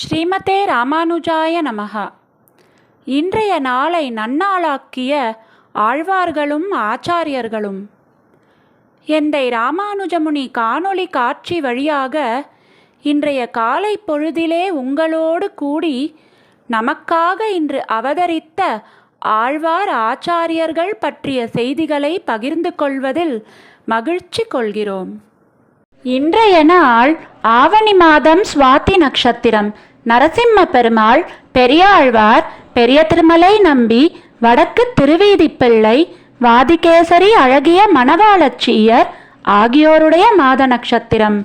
ஸ்ரீமதே ராமானுஜாய நமகா இன்றைய நாளை நன்னாளாக்கிய ஆழ்வார்களும் ஆச்சாரியர்களும். எந்தை ராமானுஜமுனி காணொளி காட்சி வழியாக இன்றைய காலை பொழுதிலே உங்களோடு கூடி நமக்காக இன்று அவதரித்த ஆழ்வார் ஆச்சாரியர்கள் பற்றிய செய்திகளை பகிர்ந்து கொள்வதில் மகிழ்ச்சி கொள்கிறோம். இன்றைய நாள் ஆவணி மாதம் சுவாதி நட்சத்திரம். நரசிம்ம பெருமாள் பெரியாழ்வார் பெரிய திருமலை நம்பி வடக்கு திருவீதிப்பிள்ளை வாதிகேசரி அழகிய மணவாளச்சியர் ஆகியோருடைய மாத நட்சத்திரம்.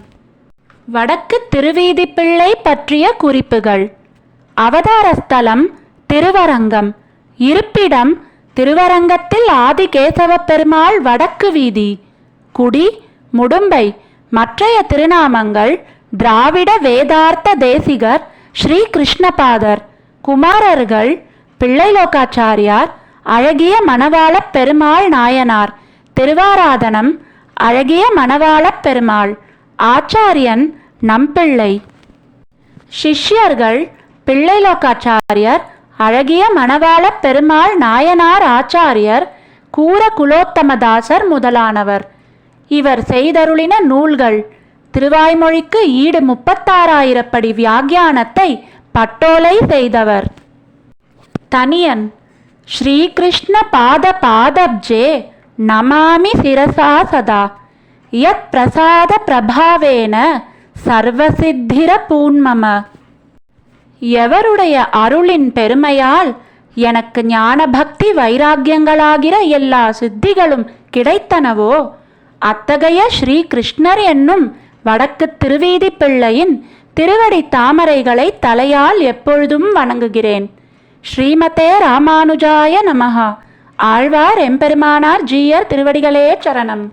வடக்கு திருவீதிப்பிள்ளை பற்றிய குறிப்புகள். அவதாரஸ்தலம் திருவரங்கம். இருப்பிடம் திருவரங்கத்தில் ஆதிகேசவ பெருமாள் வடக்கு வீதி. குடி முடும்பை. மற்றைய திருநாமங்கள் திராவிட வேதார்த்த தேசிகர் ஸ்ரீ கிருஷ்ணபாதர் குமாரர்கள் பிள்ளைலோகாச்சாரியார் அழகிய மணவாளப் பெருமாள் நாயனார் திருவாராதனம் அழகிய மணவாளப் பெருமாள் ஆச்சாரியன் நம்பிள்ளை. சிஷ்யர்கள் பிள்ளைலோகாச்சாரியர் அழகிய மணவாளப் பெருமாள் நாயனார் ஆச்சாரியர் கூர குலோத்தமதாசர் முதலானவர். இவர் செய்தருளின நூல்கள் திருவாய்மொழிக்கு ஈடு முப்பத்தாறாயிரப்படி வியாக்கியானத்தை பட்டோலை செய்தவர். தனியன் ஸ்ரீகிருஷ்ண பாத பாதப்ஜே நமாமி சிரசா சதா. யத் பிரசாத பிரபாவேன சர்வசித்திர பூன்மம எவருடைய அருளின் பெருமையால் எனக்கு ஞான பக்தி வைராக்கியங்களாகிற எல்லா சித்திகளும் கிடைத்தனவோ அத்தகைய ஸ்ரீ கிருஷ்ணர் என்னும் வடக்கு திருவீதி பிள்ளையின் திருவடி தாமரைகளை தலையால் எப்பொழுதும் வணங்குகிறேன். ஸ்ரீமதே ராமானுஜாய நமஹா. ஆழ்வார் எம்பெருமானார் ஜீயர் திருவடிகளே சரணம்.